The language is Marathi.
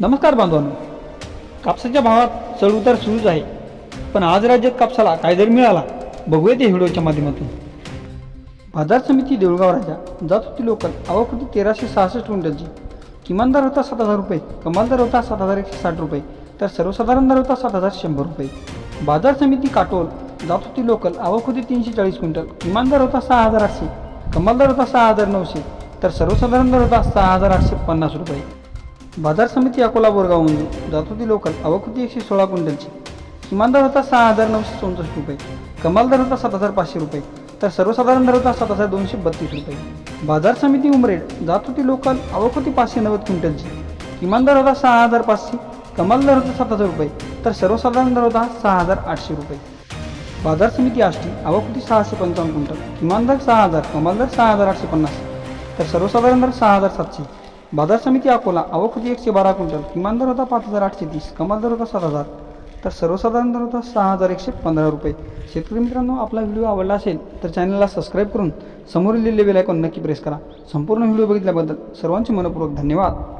नमस्कार बांधवांनो. कापसाच्या भावात चढउतार सुरूच आहे. पण आज राज्यात कापसाला काय दर मिळाला बघूया ते व्हिडिओच्या माध्यमातून. बाजार समिती देऊळगाव राजा जात होती लोकल आवक होती तेराशे सहासष्ट क्विंटलची किमान दर होता सात हजार रुपये कमाल दर होता सात हजार एकशे साठ रुपये तर सर्वसाधारण दर होता सात हजार शंभर रुपये. बाजार समिती काटोल जात होती लोकल आवक होती तीनशे चाळीस क्विंटल किमान दर होता सहा हजार आठशे कमाल दर होता सहा हजार नऊशे तर सर्वसाधारण दर होता सहा हजार आठशे पन्नास रुपये. बाजार समिती अकोला बोरगाव मंजूर जात लोकल अवकृती एकशे सोळा क्विंटलची. किमान दर होता सहा हजार नऊशे चौसष्ट रुपये. कमाल दर होता सात हजार पाचशे रुपये. तर सर्वसाधारण दर होता सात हजार दोनशे बत्तीस रुपये. बाजार समिती उमरेड जात लोकल अवकृती पाचशे नव्वद क्विंटलची. किमान दर होता सहा हजार पाचशे. कमाल दर होता सात हजार रुपये. तर सर्वसाधारण दर होता सहा हजार आठशे रुपये. बाजार समिती आष्टी अवकृती सहाशे पंचावन्न क्विंटल. किमान दर सहा हजार. कमाल दर सहा हजार आठशे पन्नास. तर सर्वसाधारण दर सहा हजार सातशे. बाजार समिती अकोला अवकृती एकशे बारा क्विंटल किमान दर होता पाच हजार आठशे तीस कमाल दर होता सात हजार. तर सर्वसाधारण दर होता सहा हजार एकशे पंधरा रुपये. शेतकरी मित्रांनो आपला व्हिडिओ आवडला असेल तर चॅनलला सबस्क्राईब करून समोरील लिहिलेले बेल आयकॉन नक्की प्रेस करा. संपूर्ण व्हिडिओ बघितल्याबद्दल सर्वांचे मनपूर्वक धन्यवाद.